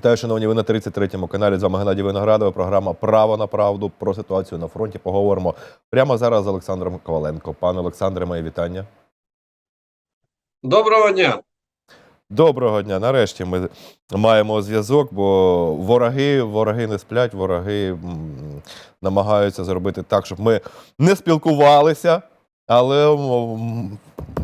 Вітаю, шановні, ви на 33-му каналі. З вами Геннадій Виноградов. Програма Право на правду про ситуацію на фронті. Поговоримо прямо зараз з Олександром Коваленко. Пане Олександре, мої вітання. Доброго дня. Доброго дня. Нарешті ми маємо зв'язок, бо вороги, вороги не сплять, вороги намагаються зробити так, щоб ми не спілкувалися. Але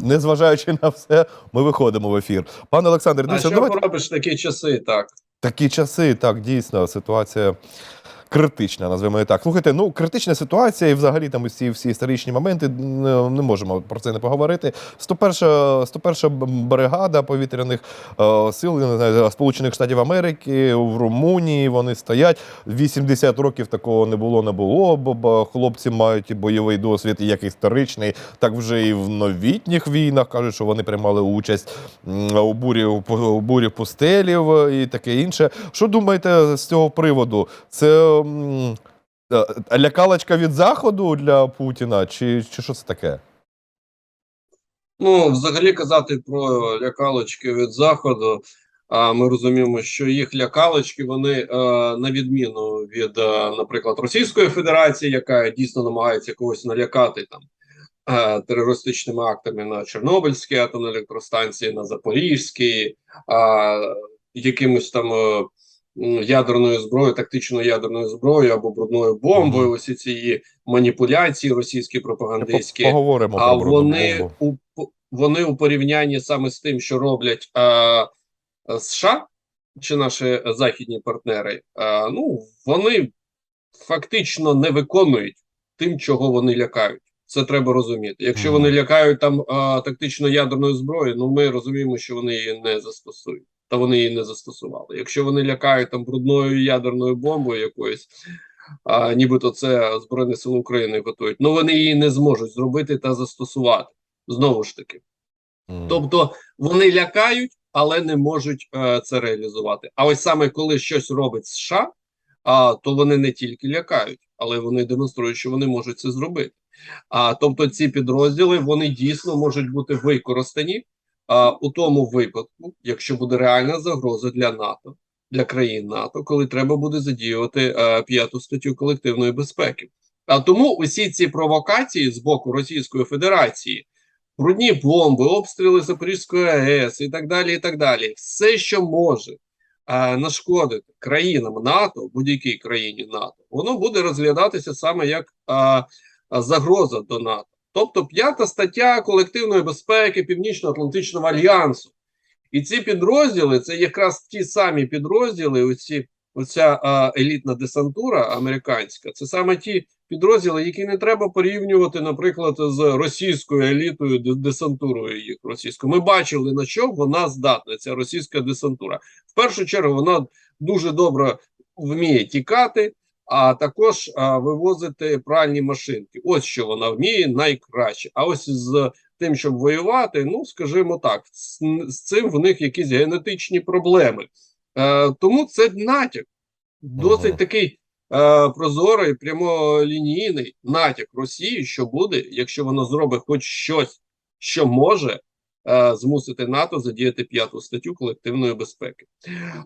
незважаючи на все, ми виходимо в ефір. Пане Олександр, А що давайте поробиш такі часи? Так. Такі часи, так, дійсно, ситуація критична, назвемо так. Слухайте, ну критична ситуація, і взагалі там усі всі історичні моменти не, можемо про це не поговорити. 101 101 бригада повітряних е, сил не знаю, Сполучених Штатів Америки в Румунії. Вони стоять. 80 років такого не було, не було. Бо, хлопці мають і бойовий досвід, як історичний, так вже і в новітніх війнах кажуть, що вони приймали участь у бурі у бурі пустелів е, і таке інше. Що думаєте з цього приводу? Це е, лякалочка від заходу для Путіна, чи, чи що це таке? Ну, взагалі казати про лякалочки від заходу. А ми розуміємо, що їх лякалочки вони е, на відміну від, е, наприклад, Російської Федерації, яка дійсно намагається когось налякати там е, терористичними актами на Чорнобильській атомній електростанції, на Запорізькій, якимось там е, ядерною зброєю, тактичною ядерною зброєю або брудною бомбою. Ось ці маніпуляції російські пропагандистські. Поговоримо А про вони у вони у порівнянні саме з тим, що роблять е, е, США чи наші західні партнери, е, ну вони фактично не виконують тим, чого вони лякають. Це треба розуміти. Якщо вони лякають там е, тактично ядерною зброєю, ну ми розуміємо, що вони її не застосують. Та вони її не застосували. Якщо вони лякають там брудною ядерною бомбою якоюсь, а, нібито це Збройні Сили України готують, ну вони її не зможуть зробити та застосувати. Знову ж таки. М. Тобто вони лякають, але не можуть е, це реалізувати. А ось саме коли щось робить США, а, то вони не тільки лякають, але вони демонструють, що вони можуть це зробити. А тобто, ці підрозділи вони дійсно можуть бути використані а, у тому випадку, якщо буде реальна загроза для НАТО, для країн НАТО, коли треба буде задіювати е, п'яту статтю колективної безпеки. А тому усі ці провокації з боку Російської Федерації брудні бомби, обстріли Запорізької АЕС і так далі. і так далі. Все, що може а, нашкодити країнам НАТО, будь-якій країні НАТО, воно буде розглядатися саме як а, загроза до НАТО. Тобто п'ята стаття колективної безпеки Північно-Атлантичного альянсу. І ці підрозділи це якраз ті самі підрозділи, оці, оця а, елітна десантура американська, це саме ті підрозділи, які не треба порівнювати, наприклад, з російською елітою десантурою їх російською. Ми бачили на що вона здатна, ця російська десантура. В першу чергу вона дуже добре вміє тікати, а також а, вивозити пральні машинки. Ось що вона вміє найкраще. А ось з тим, щоб воювати, ну скажімо так, з, цим в них якісь генетичні проблеми. Е, тому це натяк, досить такий е, прозорий, прямолінійний натяк Росії, що буде, якщо воно зробить хоч щось, що може змусити НАТО задіяти п'яту статтю колективної безпеки.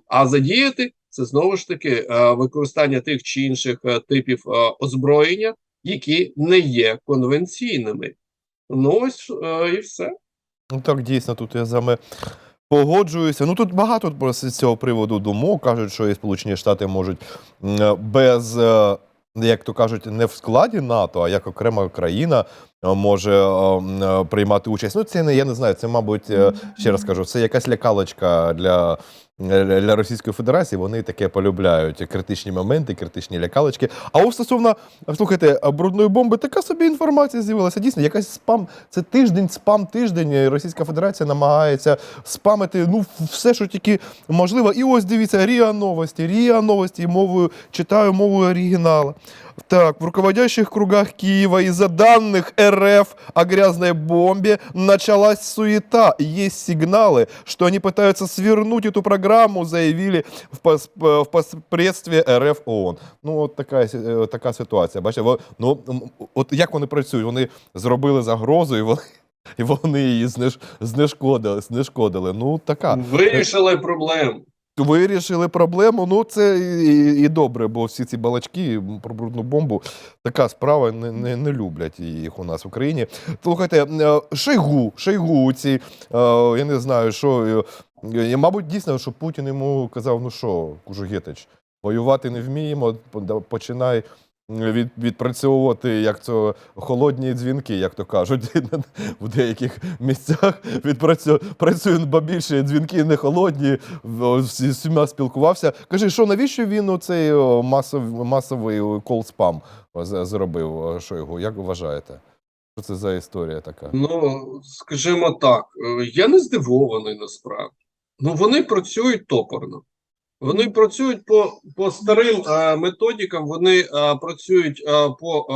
А задіяти це знову ж таки е, використання тих чи інших е, типів е, озброєння, які не є конвенційними. Ну ось е, і все. Ну так, дійсно, тут я з вами погоджуюся. Ну тут багато з цього приводу думок. Кажуть, що і Сполучені Штати можуть без, е, як то кажуть, не в складі НАТО, а як окрема країна е, може е, е, приймати участь. Ну, це не я не знаю. Це, мабуть, ще раз кажу, це якась лякалочка для. Для Російської Федерації вони таке полюбляють критичні моменти, критичні лякалочки. А ось стосовно слухайте, брудної бомби, така собі інформація з'явилася. Дійсно, якась спам. Це тиждень, спам тиждень. Російська Федерація намагається спамити ну все, що тільки можливо. І ось дивіться, Ріа новості, Ріа новості мовою читаю мовою оригінала. Так, в руководящих кругах Киева из-за данных РФ о грязной бомбе началась суета. Есть сигналы, что они пытаются свернуть эту программу, заявили в, пос, в посредстві РФ ООН. Ну, от така, сі- е, така ситуація. Бачите, во- ну, м, от як вони працюють? Вони зробили загрозу і вони, і вони її знеш, знешкодили, знешкодили. Ну, така. Вирішили проблему. Вирішили проблему. Ну, це і, і добре, бо всі ці балачки про брудну бомбу така справа не, не, не люблять їх у нас в Україні. Слухайте, е, Шойгу, Шойгу ці, е, я не знаю, що. е, Мабуть, дійсно, що Путін йому казав: ну що, Кужугетич, воювати не вміємо, по- починай від, відпрацьовувати як це холодні дзвінки, як то кажуть, в деяких місцях працюють, бо більше дзвінки не холодні, з всіма спілкувався. Кажи, що навіщо він о, масов, масовий кол спам зробив о, Шойгу? Як вважаєте? Що це за історія така? Ну, скажімо так, е, я не здивований насправді. Ну, вони працюють топорно. Вони працюють по, по старим е, методикам, вони е, працюють е, по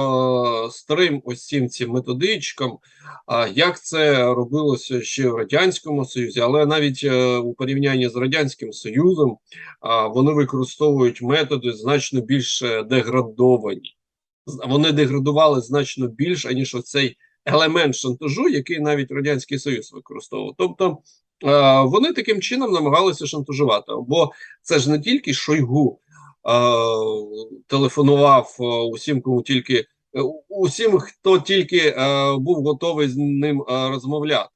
е, старим ось цим цим методичкам, а як це робилося ще в Радянському Союзі, але навіть е, у порівнянні з Радянським Союзом а, вони використовують методи значно більш е, деградовані. Вони деградували значно більш, аніж оцей елемент шантажу, який навіть Радянський Союз використовував. Тобто е, вони таким чином намагалися шантажувати. Бо це ж не тільки Шойгу е, телефонував е, усім, кому тільки е, усім, хто тільки е, був готовий з ним е, розмовляти.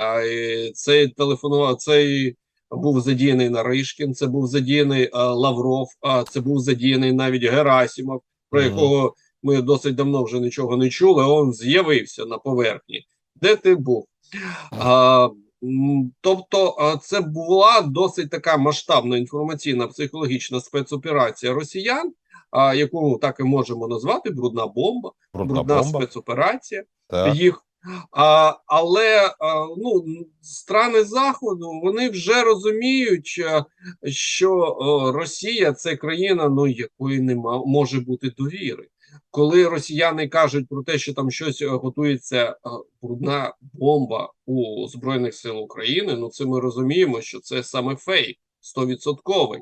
Е, цей телефонував, цей був задіяний Наришкін, це був задіяний е, Лавров, а це був задіяний навіть Герасімов, про якого ми досить давно вже нічого не чули. Он з'явився на поверхні. Де ти був? М, тобто, це була досить така масштабна інформаційна психологічна спецоперація росіян, яку так і можемо назвати брудна бомба, Брудна брудна бомба? спецоперація Так. їх. А, але а, ну, страни Заходу вони вже розуміють, що Росія це країна, ну якої нема може бути довіри. Коли росіяни кажуть про те, що там щось е, готується брудна бомба у Збройних сил України, ну це ми розуміємо, що це саме фейк, стовідсотковий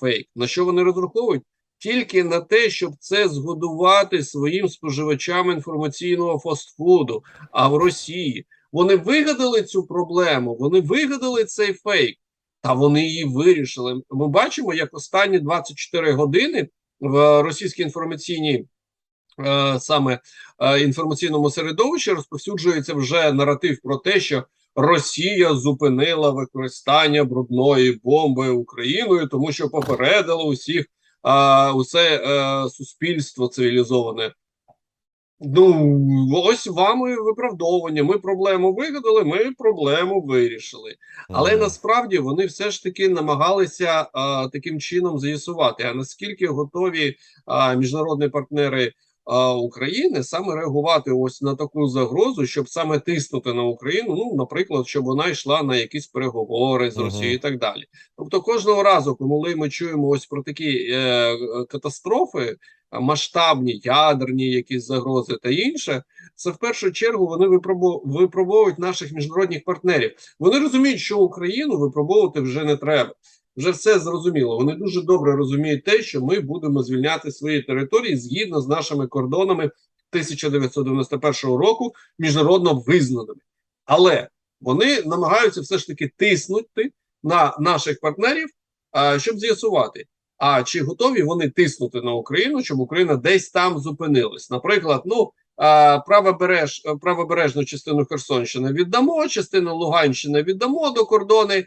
фейк. На що вони розраховують? Тільки на те, щоб це згодувати своїм споживачам інформаційного фастфуду. А в Росії вони вигадали цю проблему, вони вигадали цей фейк, та вони її вирішили. Ми бачимо, як останні 24 години в російській інформаційній е, саме е, інформаційному середовищі розповсюджується вже наратив про те, що Росія зупинила використання брудної бомби Україною, тому що попередила усіх усе е, суспільство цивілізоване. Ну, ось вам і виправдовування. Ми проблему вигадали, ми проблему вирішили. Але mm. насправді вони все ж таки намагалися а, таким чином з'ясувати, а наскільки готові а, міжнародні партнери а, України саме реагувати ось на таку загрозу, щоб саме тиснути на Україну. Ну, наприклад, щоб вона йшла на якісь переговори з Мгм. Росією і так далі. Тобто, кожного разу, коли ми чуємо ось про такі е, е, катастрофи, масштабні, ядерні якісь загрози та інше, це в першу чергу вони випробовують наших міжнародних партнерів. Вони розуміють, що Україну випробовувати вже не треба. Вже все зрозуміло. Вони дуже добре розуміють те, що ми будемо звільняти свої території згідно з нашими кордонами 1991 року, міжнародно визнаними. Але вони намагаються все ж таки тиснути на наших партнерів, а, щоб з'ясувати, а чи готові вони тиснути на Україну, щоб Україна десь там зупинилась. Наприклад, ну правобереж, правобережну частину Херсонщини віддамо, частину Луганщини віддамо до кордони,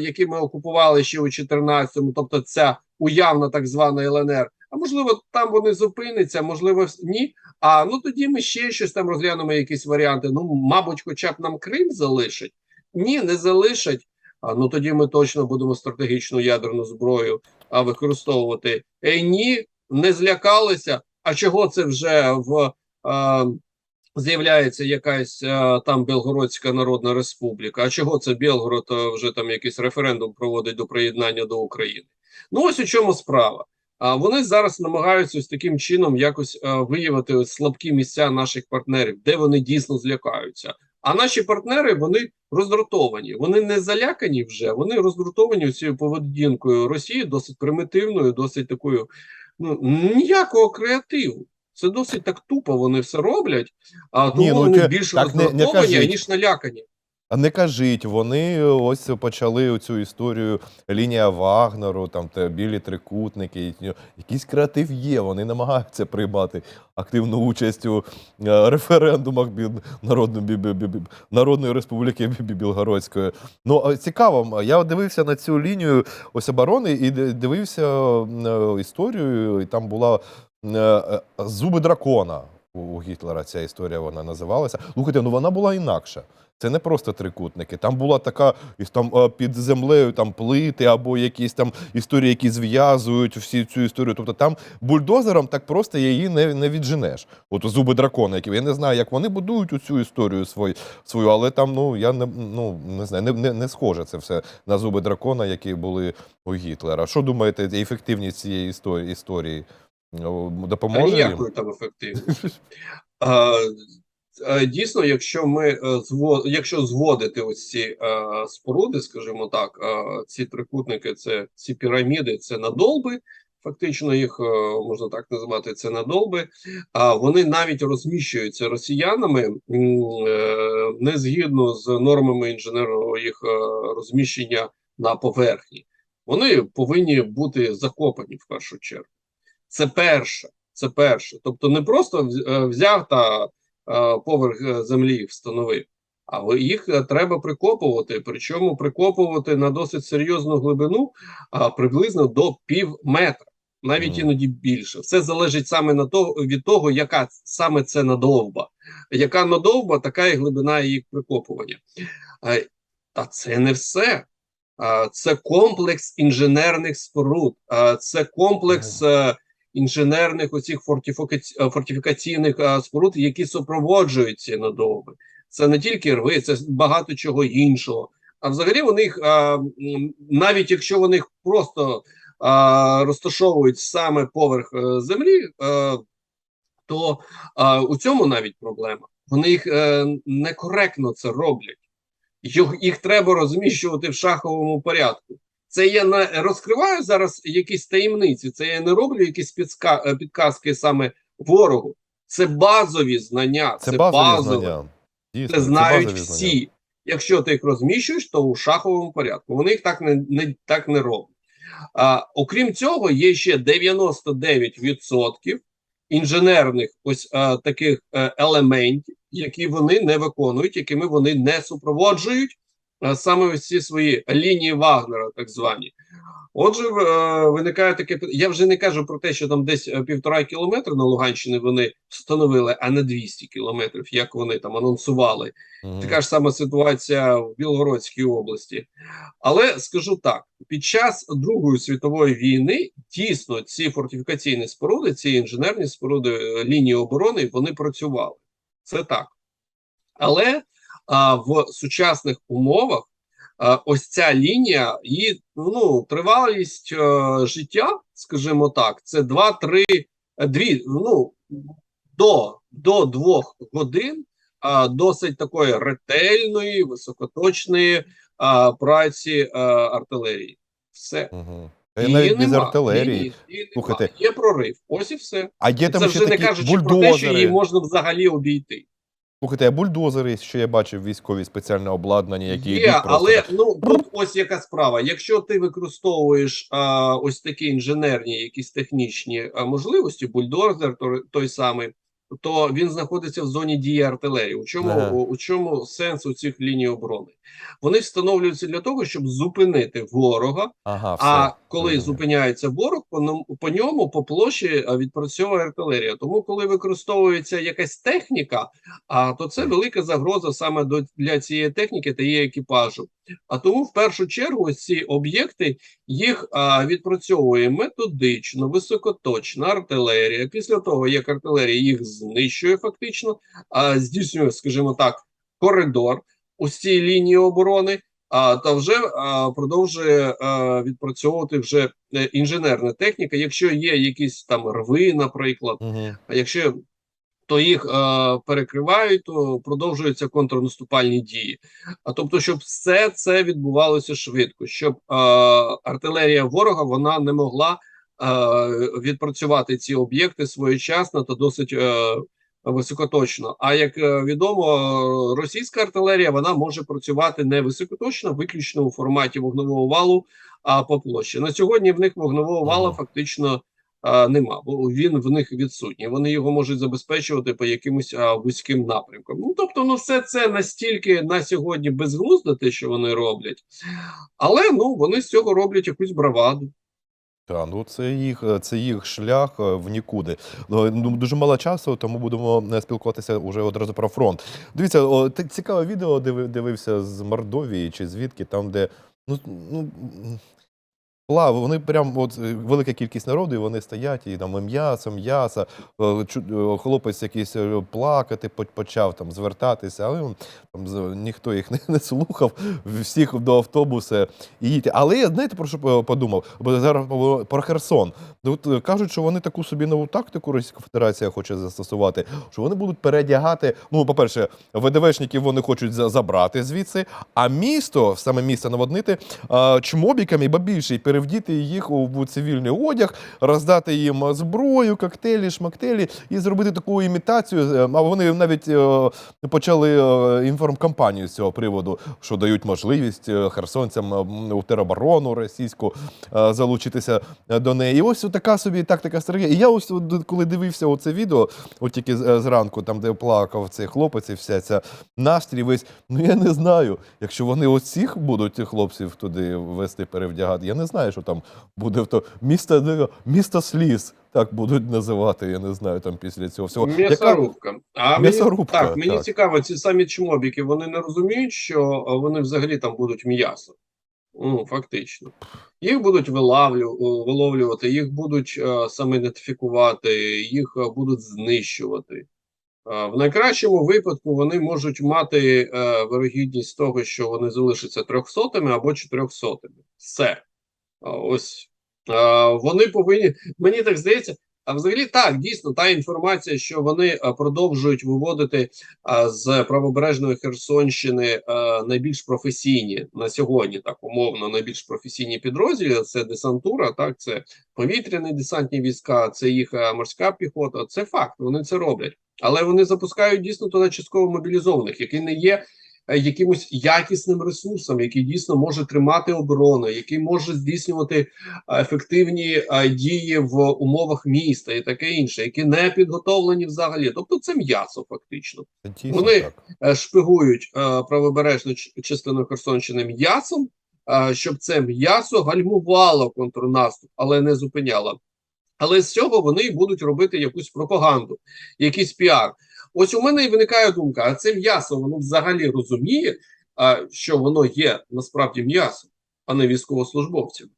які ми окупували ще у 14-му, тобто ця уявна так звана ЛНР. А можливо, там вони зупиняться, можливо, ні. А ну тоді ми ще щось там розглянемо, якісь варіанти. Ну, мабуть, хоча б нам Крим залишать. Ні, не залишать. А ну тоді ми точно будемо стратегічну ядерну зброю а, використовувати. Е, ні, не злякалися. А чого це вже в а, з'являється якась а, там Белгородська Народна Республіка? А чого це Білгород а, вже там якийсь референдум проводить до приєднання до України? Ну ось у чому справа. А вони зараз намагаються ось таким чином якось а, виявити слабкі місця наших партнерів, де вони дійсно злякаються. А наші партнери вони роздратовані. Вони не залякані вже, вони роздратовані цією поведінкою Росії, досить примітивною, досить такою ну ніякого креативу. Це досить так тупо вони все роблять, а тому Ні, ну, вони це- більше так не- не роздратовані, кажіть. ніж налякані. Не кажіть, вони ось почали цю історію лінія Вагнеру, там те білі трикутники, і, якийсь креатив є. Вони намагаються приймати активну участь у е, референдумах Народної, Республіки Бі- Бі- Білгородської. Ну цікаво, я дивився на цю лінію ось оборони і дивився е, історію, і там була е, е, зуби дракона. У Гітлера ця історія вона називалася. Слухайте, ну вона була інакша. Це не просто трикутники. Там була така і там е, під землею там плити або якісь там історії, які зв'язують всі цю історію. Тобто там бульдозером так просто її не, не відженеш. От зуби дракона, які я не знаю, як вони будують цю історію свою, свою, але там ну я не ну не знаю, не, не, не схоже це все на зуби дракона, які були у Гітлера. Що думаєте, ефективність цієї історії допоможе ніякої там ефективності. Е, Дійсно, якщо ми е, якщо зводити ось ці е, споруди, скажімо так, ці трикутники, це ці піраміди, це надолби. Фактично їх можна так назвати, це надолби. А вони навіть розміщуються росіянами не згідно з нормами інженерного їх розміщення на поверхні. Вони повинні бути закопані в першу чергу. Це перше. Це перше. Тобто не просто взяв та поверх е, землі встановив, а їх е, треба прикопувати. Причому прикопувати на досить серйозну глибину, приблизно до пів метра, навіть іноді більше. Все залежить саме на того від того, яка саме це надовба. Яка надовба, така і глибина її прикопування. Е, Та це не все. Це комплекс інженерних споруд, це комплекс е, інженерних оцих е, фортифікаційних е, споруд, які супроводжують ці надовби. Це не тільки рви, це багато чого іншого. А взагалі вони їх, навіть якщо вони просто розташовують саме поверх е, землі, е, то у цьому навіть проблема. Вони їх е, некоректно це роблять. Їх треба розміщувати в шаховому порядку. Це я не розкриваю зараз якісь таємниці. Це я не роблю якісь підска, е, підказки саме ворогу. Це базові знання. Це, Це, базові знання. Дійсно, Це знають знання. всі. Якщо ти їх розміщуєш, то у шаховому порядку. Вони їх так не, не так не роблять. А, окрім цього, є ще 99% інженерних ось а, таких е, елементів, які вони не виконують, якими вони не супроводжують а, саме ось ці свої лінії Вагнера, так звані. Отже, е, виникає таке Я вже не кажу про те, що там десь е, півтора кілометра на Луганщині вони встановили, а не 200 кілометрів, як вони там анонсували. Мгм. Така ж сама ситуація в Білгородській області. Але скажу так: під час Другої світової війни дійсно ці фортифікаційні споруди, ці інженерні споруди е, лінії оборони, вони працювали. Це так. Але в сучасних умовах ось ця лінія, її ну, тривалість е, життя, скажімо так, це 2-3, е, дві, ну, до, до двох годин а, досить такої ретельної, високоточної праці артилерії. Все. Й Її навіть без артилерії. Слухайте. Є прорив. Ось і все. А є там Це ще вже не кажучи про те, що її можна взагалі обійти. Слухайте, а бульдозери, що я бачив, військові спеціальне обладнання, які Є, йдуть просто. але ну тут ось яка справа. Якщо ти використовуєш а, ось такі інженерні, якісь технічні а, можливості, бульдозер той, той самий, то він знаходиться в зоні дії артилерії. У чому Ага. у, у чому сенс у цих ліній оборони? Вони встановлюються для того, щоб зупинити ворога. Ага, все. А коли зупиняється ворог, по по ньому по площі відпрацьовує артилерія. Тому, коли використовується якась техніка, а то це велика загроза саме до для цієї техніки та її екіпажу. А тому, в першу чергу, ось ці об'єкти їх а, відпрацьовує методично, високоточна артилерія. Після того, як артилерія їх знищує, фактично, а здійснює, скажімо так, коридор ось цій лінії оборони. А та вже а, продовжує а, відпрацьовувати вже е, інженерна техніка. Якщо є якісь там рви, наприклад, а якщо то їх е, перекривають, то продовжуються контрнаступальні дії. А тобто, щоб все це відбувалося швидко, щоб е, артилерія ворога вона не могла е, відпрацювати ці об'єкти своєчасно та досить е, високоточно. А як е, відомо, е, російська артилерія вона може працювати не високоточно, виключно у форматі вогневого валу, а по площі. На сьогодні в них вогневого вала фактично а, нема, бо він в них відсутній. Вони його можуть забезпечувати по якимось а, вузьким напрямкам. Ну тобто, ну все це настільки на сьогодні безглуздо, те, що вони роблять, але ну вони з цього роблять якусь браваду. Та, ну це їх, е, це їх шлях е, в нікуди. Ну, ну, дуже мало часу, тому будемо е, спілкуватися вже одразу про фронт. Дивіться, о, цікаве відео диви- дивився з Мордовії чи звідки, там, де ну, ну, плав, вони прям от е, велика кількість народу, і вони стоять і там м'ясо, м'ясо. е, е, Хлопець якийсь плакати почав, там, звертатися, але там, ніхто їх не, не слухав, всіх до автобуса і їдьте. Але я знаєте, про що подумав? Бо зараз про Херсон. От кажуть, що вони таку собі нову тактику Російська Федерація хоче застосувати, що вони будуть передягати. Ну, по-перше, ВДВшників вони хочуть забрати звідси, а місто, саме місто наводнити чмобіками, і перевдіти їх у, цивільний одяг, роздати їм зброю, коктейлі, шмактелі і зробити таку імітацію. Е, А вони навіть е, почали е, інформкампанію з цього приводу, що дають можливість херсонцям у тероборону російську залучитися до неї. І ось така собі тактика стратегія. І я ось коли дивився оце відео, от тільки зранку, там де плакав цей хлопець, і вся ця настрій весь. Ну я не знаю, якщо вони оцих будуть хлопців туди вести перевдягати. Я не знаю, що там буде в то місто, місто сліз. Так будуть називати, я не знаю там після цього всього. Яка- М'ясорубка. А мені, М'ясорубка, так, мені так. цікаво, ці самі чмобіки, вони не розуміють, що вони взагалі там будуть м'ясо. Ну, фактично. Їх будуть вилавлю, виловлювати, їх будуть е, саме ідентифікувати, їх е, будуть знищувати. Е, в найкращому випадку вони можуть мати е, вирогідність того, що вони залишаться трьохсотими або чотирьохсотими. Все. Ось вони повинні. Мені так здається. А взагалі так, дійсно, та інформація, що вони продовжують виводити з правобережної Херсонщини найбільш професійні на сьогодні, так умовно, найбільш професійні підрозділи. Це десантура, так це повітряні десантні війська, це їх морська піхота. Це факт, вони це роблять. Але вони запускають дійсно туди частково мобілізованих, які не є якимось якісним ресурсом, який дійсно може тримати оборону, який може здійснювати е, ефективні е, дії в умовах міста і таке інше, які не підготовлені взагалі. Тобто це м'ясо, фактично. Дійсно Вони- так. Е, Шпигують е, правобережну частину Херсонщини м'ясом, е, щоб це м'ясо гальмувало контрнаступ, але не зупиняло. Але з цього вони будуть робити якусь пропаганду, якийсь піар. Ось у мене і виникає думка: а це м'ясо воно взагалі розуміє, що воно є насправді м'ясом, а не військовослужбовцем.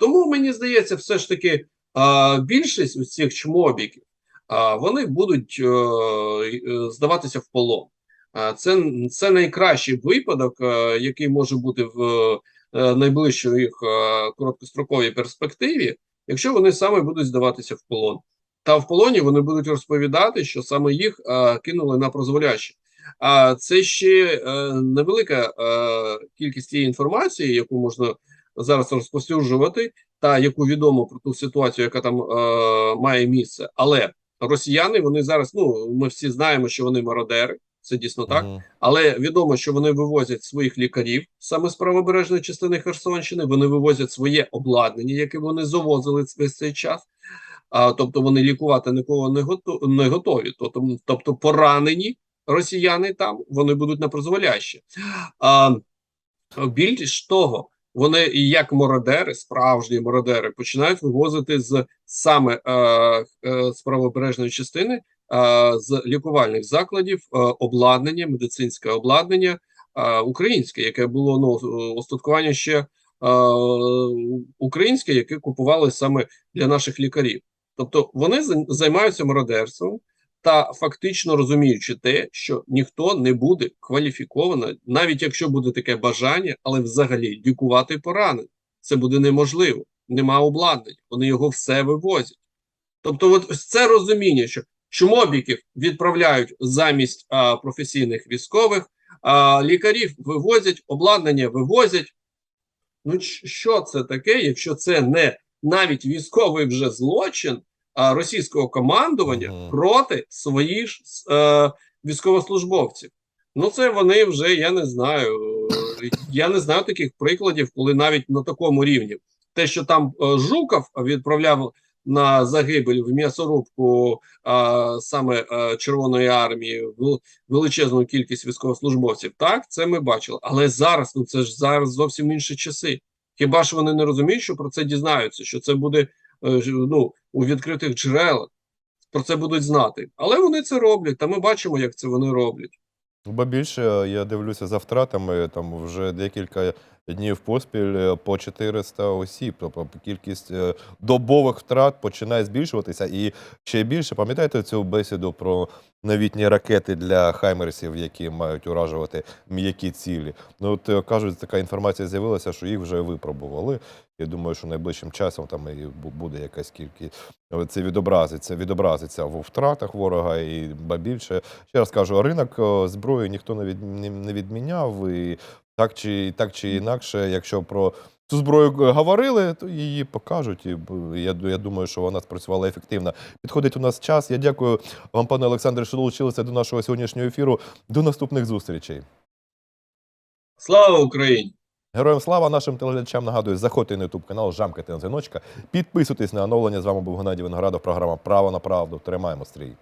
Тому мені здається, все ж таки більшість із цих чмобіків вони будуть е, е, здаватися в полон. А, це, це найкращий випадок, е, який може бути в найближчій їх короткостроковій перспективі, якщо вони саме будуть здаватися в полон. Та в полоні вони будуть розповідати, що саме їх е, кинули на прозволяще. А це ще е, невелика е, кількість тієї інформації, яку можна зараз розповсюджувати, та яку відомо про ту ситуацію, яка там е, має місце. Але росіяни вони зараз, ну ми всі знаємо, що вони мародери, це дійсно так. Мгм. Але відомо, що вони вивозять своїх лікарів саме з правобережної частини Херсонщини. Вони вивозять своє обладнання, яке вони завозили весь цей час. А, тобто вони лікувати нікого не готові, не готові. Тобто, поранені росіяни там вони будуть на призволяще. А, більш того, вони як мародери, справжні мародери, починають вивозити з саме е, е, з правобережної частини е, з лікувальних закладів е, обладнання, медицинське обладнання українське, яке було ну остаткування ще українське, яке купували саме для наших лікарів. Тобто вони за- займаються мародерством та фактично розуміючи те, що ніхто не буде кваліфіковано, навіть якщо буде таке бажання, але взагалі лікувати поранених. Це буде неможливо. Нема обладнання, вони його все вивозять. Тобто, от це розуміння, що чмобіків відправляють замість а, професійних військових, а лікарів вивозять, обладнання вивозять. Ну, що це таке, якщо це не навіть військовий вже злочин, російського командування Мгм. проти своїх е, військовослужбовців. Ну, це вони вже, я не знаю. е, Я не знаю таких прикладів, коли навіть на такому рівні. Те, що там е, Жуков відправляв на загибель в м'ясорубку а, саме е, Червоної армії величезну кількість військовослужбовців, так, це ми бачили. Але зараз, ну це ж зараз зовсім інші часи. Хіба ж вони не розуміють, що про це дізнаються, що це буде е, ну, у відкритих джерелах, про це будуть знати. Але вони це роблять, та ми бачимо, як це вони роблять. Бо більше я дивлюся за втратами, там вже декілька днів поспіль е, по 400 осіб. Тобто кількість е, добових втрат починає збільшуватися. І ще більше, пам'ятаєте цю бесіду про новітні ракети для хаймерсів, які мають уражувати м'які цілі? Ну, от е, кажуть, така інформація з'явилася, що їх вже випробували. Я думаю, що найближчим часом там і буде якась кількість. Це відобразиться, відобразиться в втратах ворога і ба більше. Ще раз кажу, ринок зброї ніхто не, від, не відміняв. І так чи, так чи інакше, якщо про цю зброю говорили, то її покажуть. І я, я думаю, що вона спрацювала ефективно. Підходить у нас час. Я дякую вам, пане Олександре, що долучилися до нашого сьогоднішнього ефіру. До наступних зустрічей. Слава Україні! Героям слава нашим телеглядачам нагадую, заходьте на YouTube канал, жамкайте на дзвіночка, підписуйтесь на оновлення. З вами був Геннадій Виноградов, програма Право на правду. Тримаємо стрій.